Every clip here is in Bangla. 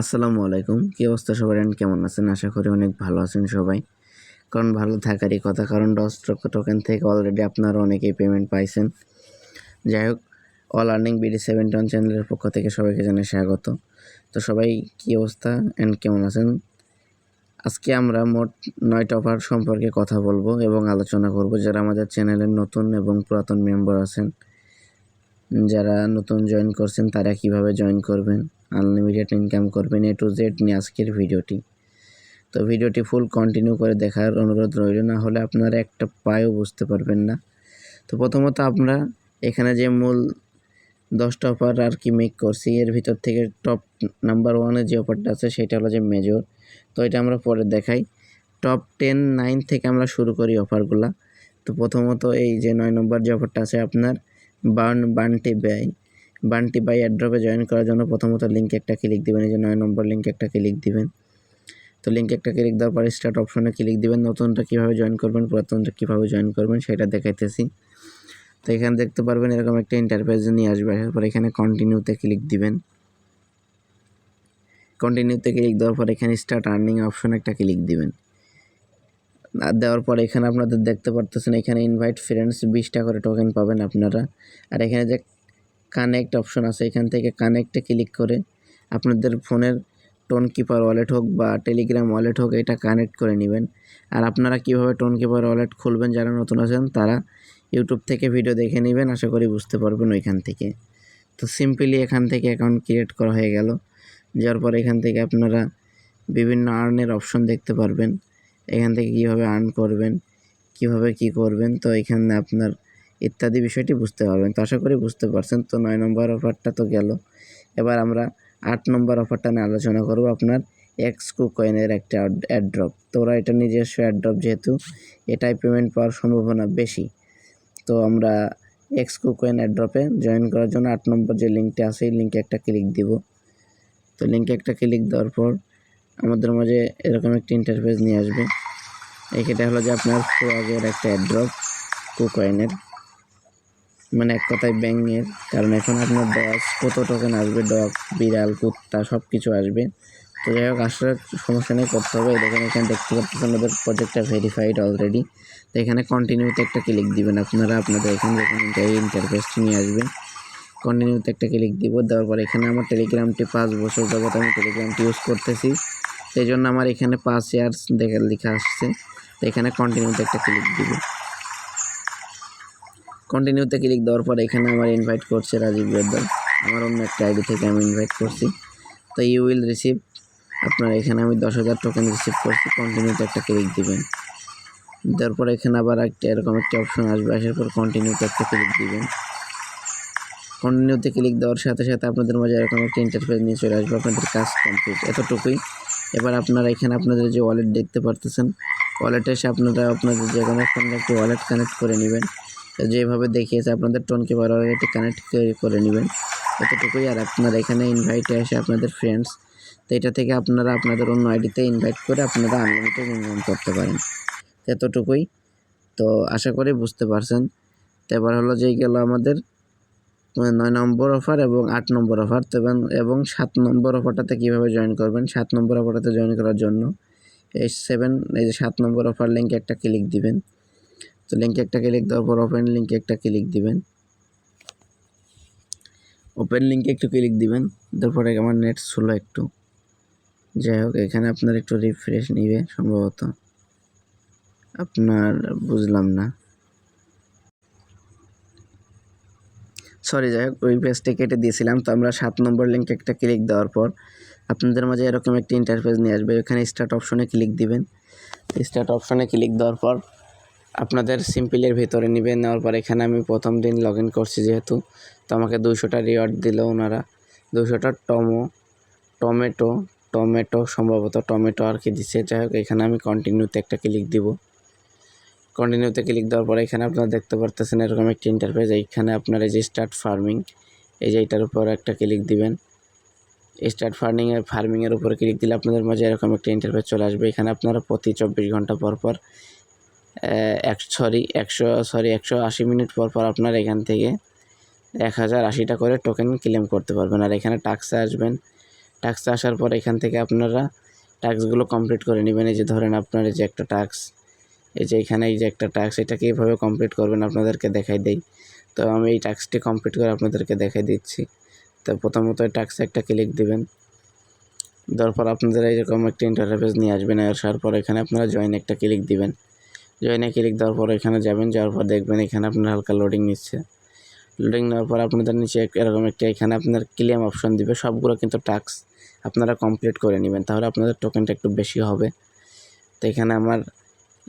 আসসালামু আলাইকুম। কী অবস্থা সবার and কেমন আছেন? আশা করি অনেক ভালো আছেন সবাই। কারণ ভালো থাকারই কথা, কারণ দশ টোকেন থেকে অলরেডি আপনারা অনেকেই পেমেন্ট পাইছেন। যাই হোক all earning BD seventy one চ্যানেলের পক্ষ থেকে সবাইকে জানাই স্বাগত। তো সবাই, কী অবস্থা? অ্যান্ড কেমন আছেন? আজকে আমরা মোট নয়টা অফার সম্পর্কে কথা বলব এবং আলোচনা করব। যারা আমাদের চ্যানেলের নতুন এবং পুরাতন মেম্বার আছেন, যারা নতুন জয়েন করছেন, তারা কীভাবে জয়েন করবেন? আনলিমিটেড ইনকাম করবেন এ টু জেড নিয়ে আজকের ভিডিওটি। তো ভিডিওটি ফুল কন্টিনিউ করে দেখার অনুরোধ রইল, না হলে আপনারা একটা পায়ও বুঝতে পারবেন না। তো প্রথমত আমরা এখানে যে মূল দশটা অফার আর কি মেক করছি, এর ভিতর থেকে টপ নাম্বার ওয়ানে যে অফারটা আছে, সেটা হলো যে মেজর তো এটা আমরা পরে দেখাই। টপ টেন নাইন থেকে আমরা শুরু করি অফারগুলা তো প্রথমত এই যে নয় নম্বর যে অফারটা আছে আপনার বার্ন বান্টি ব্যয়। বান্টি বাই অ্যাড্রপে জয়েন করার জন্য প্রথমত লিঙ্কে একটা ক্লিক দেবেন, এই যে নয় নম্বর লিঙ্কে একটা ক্লিক দিবেন। তো লিঙ্কে একটা ক্লিক দেওয়ার পরে স্টার্ট অপশনে ক্লিক দিবেন, নতুনটা কীভাবে জয়েন করবেন, পুরাতনটা কীভাবে জয়েন করবেন সেটা দেখাইতেছি। তো এখানে দেখতে পারবেন এরকম একটা ইন্টারফেস নিয়ে আসবে, এরপর এখানে কন্টিনিউতে ক্লিক দিবেন। কন্টিনিউতে ক্লিক দেওয়ার পর এখানে স্টার্ট আর্নিং অপশন একটা ক্লিক দিবেন। আর দেওয়ার পর এখানে আপনাদের দেখতে পারতেছেন, এখানে ইনভাইট ফ্রেন্ডস বিশটা করে টোকেন পাবেন আপনারা। আর এখানে যে কানেক্ট অপশন আছে, এখান থেকে কানেক্টে ক্লিক করে আপনাদের ফোনের টোন কিপার ওয়ালেট হোক বা টেলিগ্রাম ওয়ালেট হোক, এটা কানেক্ট করে নেবেন। আর আপনারা কীভাবে টোন কিপার ওয়ালেট খুলবেন, যারা নতুন আছেন, তারা ইউটিউব থেকে ভিডিও দেখে নেবেন, আশা করি বুঝতে পারবেন ওইখান থেকে। তো সিম্পলি এখান থেকে অ্যাকাউন্ট ক্রিয়েট করা হয়ে গেল। যার পর এখান থেকে আপনারা বিভিন্ন আর্নের অপশন দেখতে পারবেন। এখান থেকে কীভাবে আর্ন করবেন, কীভাবে কি করবেন, তো এখানে আপনার ইত্যাদি বিষয়টি বুঝতে পারবেন। তো আশা করি বুঝতে পারছেন। তো নয় নম্বর অফারটা তো গেল। এবার আমরা আট নম্বর অফারটা নিয়ে আলোচনা করব আপনার এক্স কুকয়েনের একটা অ্যাড্রপ তো ওরা এটা নিজস্ব অ্যাড্রপ যেহেতু, এটাই পেমেন্ট পাওয়ার সম্ভাবনা বেশি। তো আমরা এক্স কুকয়েন অ্যাড্রপে জয়েন করার জন্য আট নম্বর যে লিঙ্কটা আছে, এই লিঙ্কে একটা ক্লিক দিব। তো লিঙ্কে একটা ক্লিক দেওয়ার পর আমাদের মাঝে এরকম একটি ইন্টারফেস নিয়ে আসবে। এইটা হলো যে আপনার ফ্রগের একটা অ্যাড্রপ কুকয়েনের মানে এক কথায় ব্যাঙের। কারণ এখন আপনার ডগ কত টোকেন আসবে? ডগ, বিড়াল, কুত্তা সব কিছু আসবে। তো যাই হোক আসার সমস্যা নেই, করতে হবে। দেখেন, এখানে দেখতে পাচ্ছেন আমাদের প্রজেক্টটা ভেরিফাইড অলরেডি তো এখানে কন্টিনিউতে একটা ক্লিক দিবেন আপনারা। আপনাদের এখানে যখন ইন্টারফেসটি নিয়ে আসবেন। কন্টিনিউতে একটা ক্লিক দিব। দেওয়ার পর এখানে আমার টেলিগ্রামটি পাঁচ বছর যাবত আমি টেলিগ্রামটি ইউজ করতেছি। সেই জন্য আমার এখানে পাঁচ ইয়ার্স দেখে লেখা আসছে। তো এখানে কন্টিনিউতে একটা ক্লিক দিব। কন্টিনিউতে ক্লিক দেওয়ার পর এখানে আমার ইনভাইট করছে রাজীব বেদ্দার আমার অন্য একটা আইডি থেকে আমি ইনভাইট করছি। তো ইউ উইল রিসিভ আপনার এখানে আমি দশ হাজার টোকেন রিসিভ করছি কন্টিনিউতে একটা ক্লিক দিবেন। দেওয়ার পর এখানে আবার একটা এরকম একটা অপশন আসবে, আসার পর কন্টিনিউতে একটা ক্লিক দিবেন। কন্টিনিউতে ক্লিক দেওয়ার সাথে সাথে আপনাদের মাঝে এরকম একটা ইন্টারফেস নিয়ে চলে আসবে, আপনাদের কাজ কমপ্লিট এতটুকুই। এবার আপনারা এখানে আপনাদের যে ওয়ালেট দেখতে পারতেছেন ওয়ালেটে এসে আপনারা আপনাদের যে কোনো একটি ওয়ালেট কানেক্ট করে নেবেন। যেভাবে দেখিয়েছে, আপনাদের টোনকে বড় ওয়ালেটে কানেক্ট করে নেবেন। এতটুকুই। আর আপনারা এখানে ইনভাইটে আসে আপনাদের ফ্রেন্ডস তো এটা থেকে আপনারা আপনাদের অন্য আইডিতে ইনভাইট করে আপনারা আনলিমিটেড ইনকাম করতে পারেন। এতটুকুই। তো আশা করি বুঝতে পারছেন। তো এবার হলো যে গেল আমাদের নয় নম্বর অফার এবং আট নম্বর অফার তো এবং সাত নম্বর অফারটাতে কীভাবে জয়েন করবেন? সাত নম্বর অফারটাতে জয়েন করার জন্য এই সেভেন এই যে সাত নম্বর অফার লিঙ্কে একটা ক্লিক দিবেন। তো লিঙ্কে একটা ক্লিক দেওয়ার পর ওপেন লিঙ্কে একটা ক্লিক দিবেন। ওপেন লিঙ্কে একটু ক্লিক দিবেন তারপরে আমার নেট স্লো একটু। যাই হোক, এখানে আপনার একটু রিফ্রেশ নিবে সম্ভবত। আপনার বুঝলাম না। সরি যাই হোক, ওই পেজটা কেটে দিয়েছিলাম, তো আমরা সাত নম্বর লিঙ্কে একটা ক্লিক দেওয়ার পর আপনাদের মাঝে এরকম একটি ইন্টারফেস নিয়ে আসবে। এখানে স্টার্ট অপশনে ক্লিক দিবেন। স্টার্ট অপশনে ক্লিক দেওয়ার পর আপনাদের সিম্পলের ভেতরে নেবেন নেওয়ার পর এখানে আমি প্রথম দিন লগ ইন করছি যেহেতু। তো আমাকে দুশোটা রিওয়ার্ড দিল ওনারা। দুশোটা টমো টমেটো টমেটো সম্ভবত টমেটো আর কি দিচ্ছে যাই হোক, এখানে আমি কন্টিনিউতে একটা ক্লিক দিব। কন্টিনিউতে ক্লিক দেওয়ার পরে এখানে আপনারা দেখতে পারতেছেন এরকম একটি ইন্টারফেস এইখানে আপনার এই যে স্টার্ট ফার্মিং এই যে এটার উপর একটা ক্লিক দিবেন। স্টার্ট ফার্মিংয়ের ফার্মিংয়ের উপরে ক্লিক দিলে আপনাদের মাঝে এরকম একটা ইন্টারফেস চলে আসবে। এখানে আপনারা প্রতি চব্বিশ ঘণ্টা পর পর এক সরি, একশো সরি, একশো আশি মিনিট পর পর আপনার এখান থেকে এক হাজার আশিটা করে টোকেন ক্লেম করতে পারবেন। আর এখানে টাক্সে আসবেন। টাস্ক আসার পর এখান থেকে আপনারা টাস্কগুলো কমপ্লিট করে নেবেন। এই যে ধরেন আপনার এই যে একটা টাস্ক এই যে এখানে এই যে একটা টাস্ক এটাকে কীভাবে কমপ্লিট করবেন আপনাদেরকে দেখাই দেই। তো আমি এই টাস্কটি কমপ্লিট করে আপনাদেরকে দেখাই দিচ্ছি। তো প্রথমত টাস্কে একটা ক্লিক দিবেন। দেওয়ার পর আপনাদের এইরকম একটা ইন্টারফেস নিয়ে আসবেন। আসার পর এখানে আপনারা জয়েন একটা ক্লিক দিবেন। জয়েনে ক্লিক দেওয়ার পর এখানে যাবেন, যাওয়ার পর দেখবেন এখানে আপনার হালকা লোডিং নিচ্ছে। লোডিং নেওয়ার পর আপনাদের নিচে এরকম একটা এখানে আপনার ক্লেম অপশন দিবে, সবগুলো কিন্তু টাস্ক আপনারা কমপ্লিট করে নেবেন, তাহলে আপনাদের টোকেনটা একটু বেশি হবে। তো এখানে আমার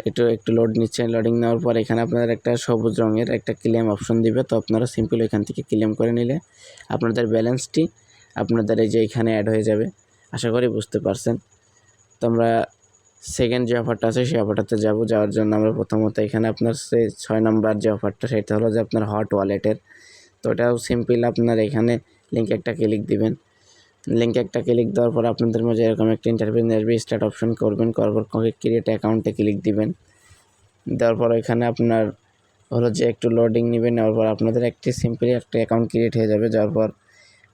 একটু একটু লোড নিচ্ছে লোডিং নেওয়ার পর এখানে আপনাদের একটা সবুজ রঙের একটা ক্লেম অপশন দিবে, তো আপনারা সিম্পল এখান থেকে ক্লেম করে নিলে আপনাদের ব্যালেন্সটি আপনাদের এই যে এখানে অ্যাড হয়ে যাবে। আশা করি বুঝতে পারছেন। তো আমরা সেকেন্ড যে অফারটা আছে, সেই অফারটাতে যাব। যাওয়ার জন্য আমরা প্রথমত এখানে আপনার সেই ছয় নম্বর যে অফারটা সেটা হলো যে আপনার হট ওয়ালেটের তো ওটাও সিম্পল আপনার এখানে লিঙ্ক একটা ক্লিক দিবেন। লিঙ্কে একটা ক্লিক দেওয়ার পর আপনাদের মাঝে এরকম একটা ইন্টারভিউ আসবে স্টার্ট অপশন করবেন, করার পর ক্রিয়েট অ্যাকাউন্টে ক্লিক দিবেন। দেওয়ার পর এখানে আপনার হলো যে একটু লোডিং নেবেন, নেওয়ার পর আপনাদের একটি সিম্পলি একটা অ্যাকাউন্ট ক্রিয়েট হয়ে যাবে। যাওয়ার পর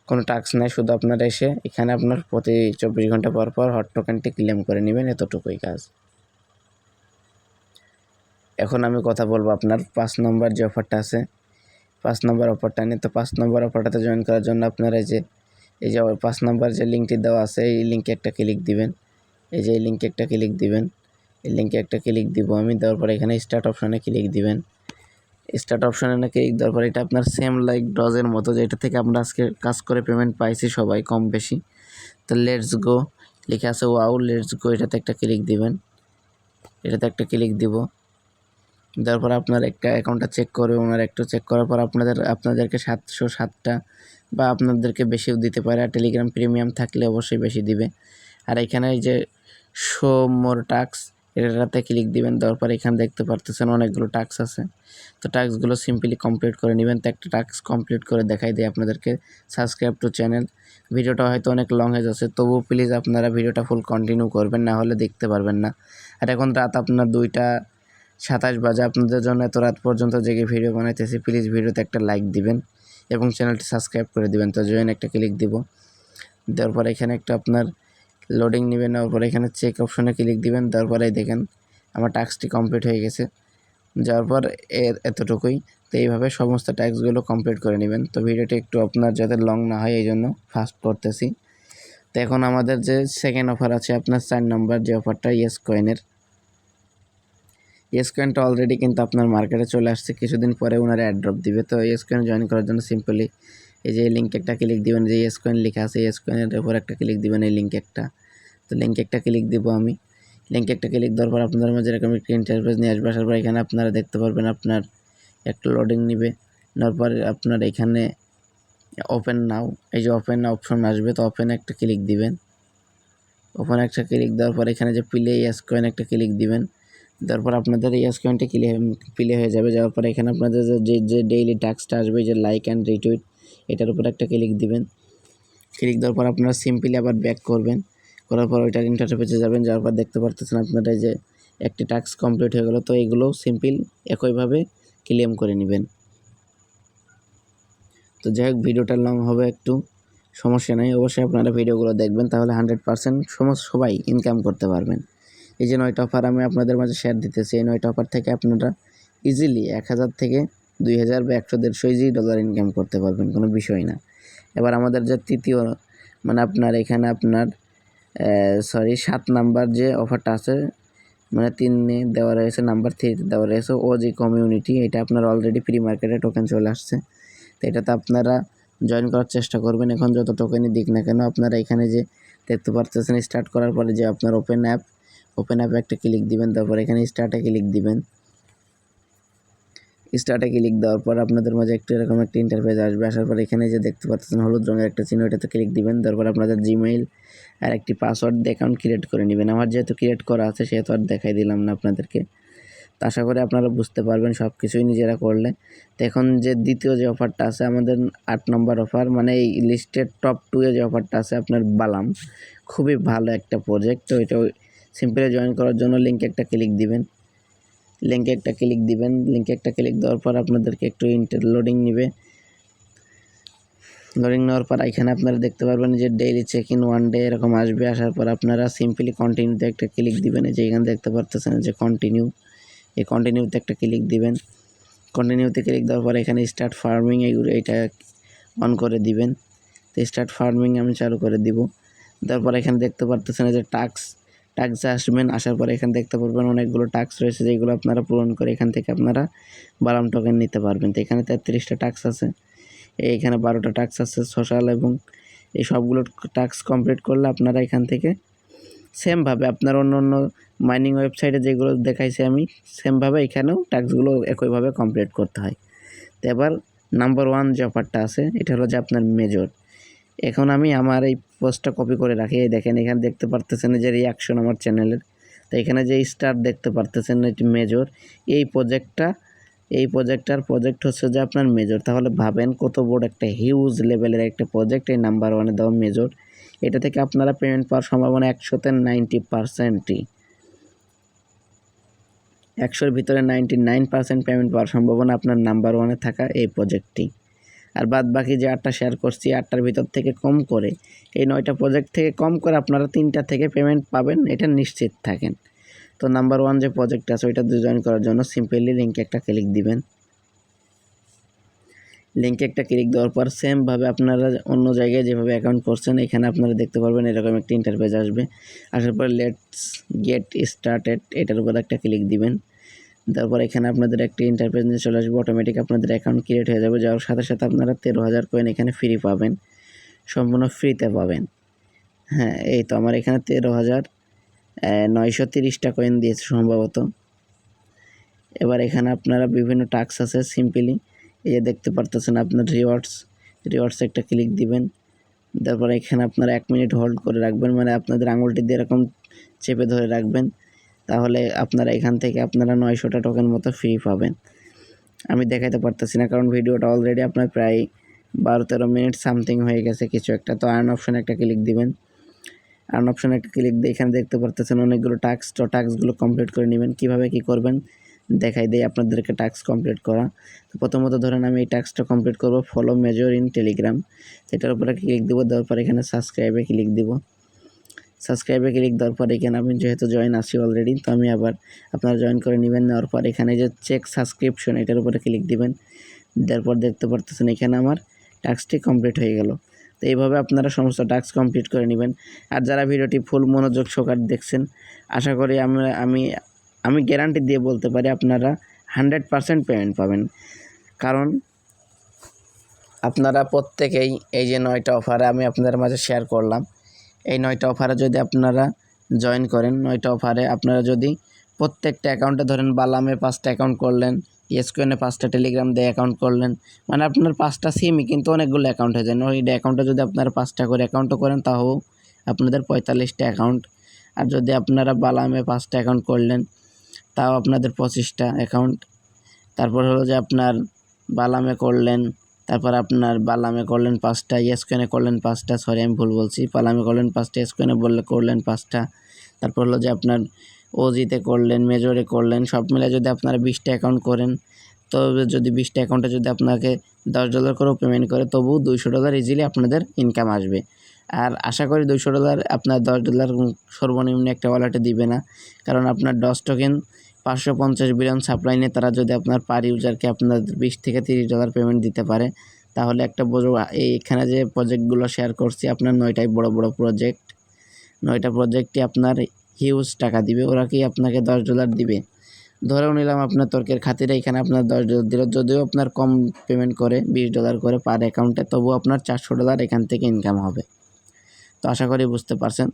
কোনো টাস্ক নাই, শুধু আপনার এসে এখানে আপনার প্রতি চব্বিশ ঘণ্টা পর পর হট টোকেনটি ক্লেম করে নেবেন, এতটুকুই কাজ। এখন আমি কথা বলব আপনার পাঁচ নম্বর যে অফারটা আছে। পাঁচ নম্বর অফারটা নিয়ে, তো পাঁচ নম্বর অফারটাতে জয়েন করার জন্য আপনারা এই যে এই যে পাঁচ নম্বর যে লিঙ্কটি দেওয়া আছে, এই লিঙ্কে একটা ক্লিক দিবেন। এই যে এই লিঙ্কে একটা ক্লিক দিবেন। এই লিঙ্কে একটা ক্লিক দিব, আমি দেওয়ার পর এখানে স্টার্ট অপশানে ক্লিক দিবেন। স্টার্ট অপশানে না ক্লিক দেওয়ার পর এটা আপনার সেম লাইক ডজের মতো যেটা থেকে আমরা আজকে কাজ করে পেমেন্ট পাইছি সবাই কম বেশি। তো লেটস গো লিখে আছে ওয়াও লেটস গো এটাতে একটা ক্লিক দিবেন। এটাতে একটা ক্লিক দিব। দেওয়ার পর আপনার একটা অ্যাকাউন্টটা চেক করবে, ওনার একটু চেক করার পর আপনাদের, আপনাদেরকে সাতশো সাতটা বা আপনাদেরকে বেশিও দিতে পারে। আর টেলিগ্রাম প্রিমিয়াম থাকলে অবশ্যই বেশি দিবে। আর এখানে যে শো মোর টাক্স এটাতে ক্লিক দিবেন, দেওয়ার পর এখানে দেখতে পারতেছেন অনেকগুলো টাক্স আছে। তো টাস্কগুলো সিম্পলি কমপ্লিট করে নেবেন। তো একটা টাস্ক কমপ্লিট করে দেখাই দিই আপনাদেরকে সাবস্ক্রাইব টু চ্যানেল ভিডিওটা হয়তো অনেক লং হয়ে যাচ্ছে তবুও প্লিজ আপনারা ভিডিওটা ফুল কন্টিনিউ করবেন, না হলে দেখতে পারবেন না। আর এখন রাত আপনার দুইটা সাতাশ বাজে, আপনাদের জন্য এত রাত পর্যন্ত জেগে ভিডিও বানাইতেছি প্লিজ ভিডিওতে একটা লাইক দিবেন এবং চ্যানেলটি সাবস্ক্রাইব করে দিবেন। তো জয়েন একটা ক্লিক দিব, দেওয়ার পর এখানে একটা আপনার লোডিং নেবেন নেওয়ার পর এখানে চেক অপশনে ক্লিক দিবেন দেওয়ার পরে দেখেন আমার টাস্কটি কমপ্লিট হয়ে গেছে। যাওয়ার পর এর এতটুকুই। তো এইভাবে সমস্ত ট্যাক্সগুলো কমপ্লিট করে নেবেন। তো ভিডিওটি একটু আপনার যাতে লং না হয় এই জন্য ফাস্ট করতেছি। তো এখন আমাদের যে সেকেন্ড অফার আছে, আপনার চার নম্বর যে অফারটা ইয়েস কয়েনের ইয়েস কয়েনটা অলরেডি কিন্তু আপনার মার্কেটে চলে আসছে। কিছুদিন পরে ওনারা অ্যাড ড্রপ দিবে। তো ইয়েস কয়েন জয়েন করার জন্য সিম্পলি এই যে লিঙ্কে একটা ক্লিক দিবেন, যে ইয়েস কয়েন লেখা আছে ইয়েস কয়েনের উপর একটা ক্লিক দিবেন এই লিঙ্কে একটা। তো লিঙ্কে একটা ক্লিক দিব আমি। লিঙ্কে একটা ক্লিক দেওয়ার পর আপনাদের মাঝে এরকম একটা ইন্টারফেস নিয়ে আসবে। আসার পর এখানে আপনারা দেখতে পারবেন আপনার একটা লোডিং নিবে। নেওয়ার পর আপনার এখানে ওপেন নাও এই যে ওপেন অপশন আসবে, তো ওপেন একটা ক্লিক দিবেন। ওপেন একটা ক্লিক দেওয়ার পর এখানে যে প্লে ইয়াস কয়েন একটা ক্লিক দিবেন। দেওয়ার পর আপনাদের ইয়াস কয়েনটা ক্লিক প্লে হয়ে যাবে। যাওয়ার পর এখানে আপনাদের যে যে ডেইলি টাস্কটা আসবে যে লাইক অ্যান্ড রিটুইট এটার উপর একটা ক্লিক দিবেন। ক্লিক দেওয়ার পর আপনারা সিম্পলি আবার ব্যাক করবেন। করার পর ওইটার ইন্টারফেসে যাবেন, যাওয়ার পর দেখতে পারতেছেন আপনারা যে একটি টাস্ক কমপ্লিট হয়ে গেলো। তো এগুলো সিম্পল একইভাবে ক্লেম করে নেবেন। তো যাই হোক, ভিডিওটা লং হবে একটু, সমস্যা নেই। অবশ্যই আপনারা ভিডিওগুলো দেখবেন, তাহলে হান্ড্রেড পার্সেন্ট সমস্ত সবাই ইনকাম করতে পারবেন। এই যে নয়টা অফার আমি আপনাদের মাঝে শেয়ার দিতেছি, এই নয়টা অফার থেকে আপনারা ইজিলি এক হাজার থেকে দুই হাজার বা একশো দেড়শো ইজি ডলার ইনকাম করতে পারবেন, কোনো বিষয় না। এবার আমাদের যে তৃতীয় মানে আপনার এখানে আপনার সরি সাত নাম্বার যে অফারটা আছে মানে তিনে দেওয়া রয়েছে, নাম্বার থ্রিতে দেওয়া রয়েছে ও যে কমিউনিটি এটা আপনার অলরেডি প্রি মার্কেটে টোকেন চলে আসছে। তো এটাতে আপনারা জয়েন করার চেষ্টা করবেন। এখন যত টোকেনই দিক না কেন, আপনারা এখানে যে দেখতে পারতেছেন স্টার্ট করার পরে যে আপনার ওপেন অ্যাপ ওপেন অ্যাপে একটা ক্লিক দিবেন, তারপর এখানে স্টার্টে ক্লিক দিবেন। স্টার্টে ক্লিক দেওয়ার পর আপনাদের মাঝে একটু এরকম একটা ইন্টারফেস আসবে। আসার পর এখানে যে দেখতে পাচ্ছেন হলুদ রঙের একটা চিহ্ন, এটাতে ক্লিক দিবেন। তারপর আপনাদের জিমেইল আর একটি পাসওয়ার্ড দিয়ে অ্যাকাউন্ট ক্রিয়েট করে নেবেন। আমার যেহেতু ক্রিয়েট করা আছে, সেহেতু আর দেখাই দিলাম না আপনাদেরকে। তো আশা করি আপনারা বুঝতে পারবেন সব কিছুই নিজেরা করলে। তো এখন যে দ্বিতীয় যে অফারটা আছে, আমাদের আট নম্বর অফার মানে এই লিস্টের টপ টু এ যে অফারটা আছে, আপনার বালাম। খুবই ভালো একটা প্রজেক্ট তো এটা সিম্পলি জয়েন করার জন্য লিঙ্কে একটা ক্লিক দিবেন। লিঙ্কে একটা ক্লিক দিবেন। লিঙ্কে একটা ক্লিক দেওয়ার পর আপনাদেরকে একটু ইন্টার লোডিং নেবে। লোডিং নেওয়ার পর এখানে আপনারা দেখতে পারবেন যে daily check in one day এরকম আসবে। আসার পর আপনারা সিম্পলি কন্টিনিউতে একটা ক্লিক দিবেন। যে এখানে দেখতে পারতেছেন যে কন্টিনিউ এই কন্টিনিউতে একটা ক্লিক দিবেন। কন্টিনিউতে ক্লিক দেওয়ার পর এখানে স্টার্ট ফার্মিং এইগুলো এটা অন করে দিবেন। তো স্টার্ট ফার্মিং আমি চালু করে দিব। তারপর এখানে দেখতে পারতেছেন যে টাক্স টাক্স আসবেন, আসার পরে এখানে দেখতে পারবেন অনেকগুলো টাক্স রয়েছে যেগুলো আপনারা পূরণ করে এখান থেকে আপনারা বালাম টোকেন নিতে পারবেন। তো এখানে তেত্রিশটা টাক্স আছে, এই এখানে বারোটা টাক্স আছে সোশ্যাল এবং এই সবগুলো টাক্স কমপ্লিট করলে আপনারা এখান থেকে সেমভাবে আপনার অন্য অন্য মাইনিং ওয়েবসাইটে যেগুলো দেখাইছি আমি সেমভাবে এখানেও টাস্কগুলো একইভাবে কমপ্লিট করতে হয়। তো এবার নাম্বার ওয়ান যে অফারটা আছে, এটা হলো যে আপনার মেজর এখন আমি আমার এই পোস্টটা কপি করে রাখি। দেখেন, এখানে দেখতে পারতেছেন যে রিয়াকশন আমার চ্যানেলের তো এখানে যে স্টার দেখতে পারতেছেন, এটি মেজর এই প্রজেক্টটা এই প্রজেক্টটার প্রজেক্ট হচ্ছে যে আপনার মেজর তাহলে ভাবেন কত বড় একটা হিউজ লেভেলের একটা প্রজেক্ট এই নাম্বার ওয়ানে দেওয়া মেজর এটা থেকে আপনারা পেমেন্ট পাওয়ার সম্ভাবনা একশোতে নাইনটি পারসেন্টই একশোর ভিতরে নাইনটি নাইন পার্সেন্ট পেমেন্ট পাওয়ার সম্ভাবনা আপনার নাম্বার ওয়ানে থাকা এই প্রজেক্টটি আর বাদ বাকি যে আটটা শেয়ার করছি, আটটার ভিতর থেকে কম করে, এই নয়টা প্রজেক্ট থেকে কম করে আপনারা তিনটা থেকে পেমেন্ট পাবেন, এটা নিশ্চিত থাকেন। তো নাম্বার ওয়ান যে প্রজেক্ট আছে, ওইটা জয়েন করার জন্য সিম্পলি লিঙ্কে একটা ক্লিক দিবেন। লিঙ্কে একটা ক্লিক দেওয়ার পর সেমভাবে আপনারা অন্য জায়গায় যেভাবে অ্যাকাউন্ট করছেন, এখানে আপনারা দেখতে পারবেন এরকম একটা ইন্টারফেস আসবে। আসার পর লেটস গেট স্টার্টেড এটার উপর একটা ক্লিক দিবেন। তারপর এখানে আপনাদের একটা ইন্টারফেস নিয়ে চলে আসবে অটোমেটিক আপনাদের অ্যাকাউন্ট ক্রিয়েট হয়ে যাবে যাওয়ার সাথে সাথে আপনারা তেরো হাজার কয়েন এখানে ফ্রি পাবেন, সম্পূর্ণ ফ্রিতে পাবেন। হ্যাঁ এই তো আমার এখানে তেরো হাজার নয়শো তিরিশটা কয়েন দিয়েছে সম্ভবত। এবার এখানে আপনারা বিভিন্ন টাস্ক আছে সিম্পলি এই যে দেখতে পারতেছেন আপনার রিওয়ার্ডস রিওয়ার্ডস একটা ক্লিক দিবেন। তারপরে এখানে আপনারা এক মিনিট হোল্ড করে রাখবেন মানে আপনাদের আঙুলটি দিয়ে এরকম চেপে ধরে রাখবেন। তাহলে আপনারা এখান থেকে আপনারা নয়শোটা টোকেন মতো ফ্রি পাবেন। আমি দেখাতে পারতেছি না, কারণ ভিডিওটা অলরেডি আপনার প্রায় বারো তেরো মিনিট সামথিং হয়ে গেছে কিছু একটা। তো আর্ন অপশানে একটা ক্লিক দিবেন। আর্ন অপশানে একটা ক্লিক দিয়ে এখানে দেখতে পারতেছেন অনেকগুলো টাস্ক তো টাস্কগুলো কমপ্লিট করে নেবেন। কীভাবে কী করবেন, দেখাই দেয় আপনাদেরকে টাস্ক কমপ্লিট করা। তো প্রথমত ধরেন আমি এই টাস্কটা কমপ্লিট করব ফলো মেজর ইন টেলিগ্রাম এটার উপরে ক্লিক দেবো, দেওয়ার পর এখানে সাবস্ক্রাইবে ক্লিক দিব। সাবস্ক্রাইবে ক্লিক দেওয়ার পর এখানে আমি যেহেতু জয়েন আছি অলরেডি তো আমি আবার আপনারা জয়েন করে নেবেন, নেওয়ার পর এখানে যে চেক সাবস্ক্রিপশন এটার উপরে ক্লিক দিবেন। দেওয়ার পর দেখতে পারতেছেন এখানে আমার টাস্কটি কমপ্লিট হয়ে গেল। তো এইভাবে আপনারা সমস্ত টাস্ক কমপ্লিট করে নেবেন। আর যারা ভিডিওটি ফুল মনোযোগ সহকারে দেখছেন, আশা করি আমরা আমি আমি গ্যারান্টি দিয়ে বলতে পারি আপনারা হান্ড্রেড পারসেন্ট পেমেন্ট পাবেন। কারণ আপনারা প্রত্যেকেই এই যে নয়টা অফারে আমি আপনাদের মাঝে শেয়ার করলাম। এই নয়টা অফারে যদি আপনারা জয়েন করেন, নয়টা অফারে আপনারা যদি প্রত্যেকটা অ্যাকাউন্টে ধরেন বালামে পাঁচটা অ্যাকাউন্ট করলেন ইয়েসকোয়েনে পাঁচটা টেলিগ্রাম দিয়ে অ্যাকাউন্ট করলেন মানে আপনার পাঁচটা সিমই কিন্তু অনেকগুলো অ্যাকাউন্ট হয়ে যায়। ওই অ্যাকাউন্টে যদি আপনারা পাঁচটা করে অ্যাকাউন্টও করেন, তাও আপনাদের পঁয়তাল্লিশটা অ্যাকাউন্ট আর যদি আপনারা বালামে পাঁচটা অ্যাকাউন্ট করলেন, তাও আপনাদের পঁচিশটা অ্যাকাউন্ট তারপর হলো যে আপনার বালামে করলেন তারপর আপনার বালামে করলেন পাঁচটা, ইয়েসকোয়েনে করলেন পাঁচটা, সরি আমি ভুল বলছি, পালামে করলেন পাঁচটা, ইয়েসকোয়েনে বললে করলেন পাঁচটা। তারপর হলো যে আপনার ওজিতে করলেন, মেজরে করলেন, সব মিলে যদি আপনারা বিশটা অ্যাকাউন্ট করেন, তো যদি বিশটা অ্যাকাউন্টে যদি আপনাকে দশ ডলার করেও পেমেন্ট করে, তবুও দুইশো ডলার ইজিলি আপনাদের ইনকাম আসবে। আর আশা করি দুইশো ডলার আপনার দশ ডলার সর্বনিম্ন একটা ওয়ালেটে দিবে না, কারণ আপনার দশ টোকেন পাঁচশো পঞ্চাশ বিলিয়ন সাপ্লাই নিয়ে তারা যদি আপনার পার ইউজারকে আপনার বিশ থেকে তিরিশ ডলার পেমেন্ট দিতে পারে, তাহলে একটা বড় এইখানে যে প্রজেক্টগুলো শেয়ার করছি, আপনার নয়টাই বড় বড় প্রজেক্ট নয়টা প্রজেক্টই আপনার হিউজ টাকা দিবে, ওরা কি আপনাকে দশ ডলার দিবে? ধরেও নিলাম আপনার তর্কের খাতিরে এখানে আপনার দশ ডলার দিল, যদিও আপনার কম পেমেন্ট করে, বিশ ডলার করে পার অ্যাকাউন্টে তবুও আপনার চারশো ডলার এখান থেকে ইনকাম হবে। তো আশা করি বুঝতে পারছেন।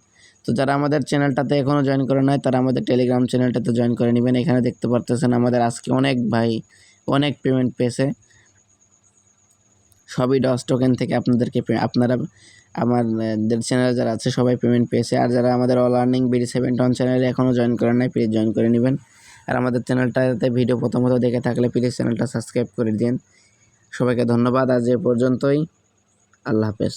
তো যারা আমাদের চ্যানেলটাতে এখনও জয়েন করে নাই, তারা আমাদের টেলিগ্রাম চ্যানেলটাতে জয়েন করে নেবেন। এখানে দেখতে পারতেছেন আমাদের আজকে অনেক ভাই, অনেক পেমেন্ট পেয়েছে। সবই ডস টোকেন থেকে আপনাদেরকে আপনারা, আমাদের চ্যানেলে যারা আছে, সবাই পেমেন্ট পেয়েছে। আর যারা আমাদের all earning BD seven ton চ্যানেলে এখনও জয়েন করেন নাই প্লিজ জয়েন করে নেবেন। আর আমাদের চ্যানেলটাতে ভিডিও প্রথমত দেখে থাকলে প্লিজ চ্যানেলটা সাবস্ক্রাইব করে দিন সবাইকে ধন্যবাদ। আজ এ পর্যন্তই। আল্লাহ হাফেজ।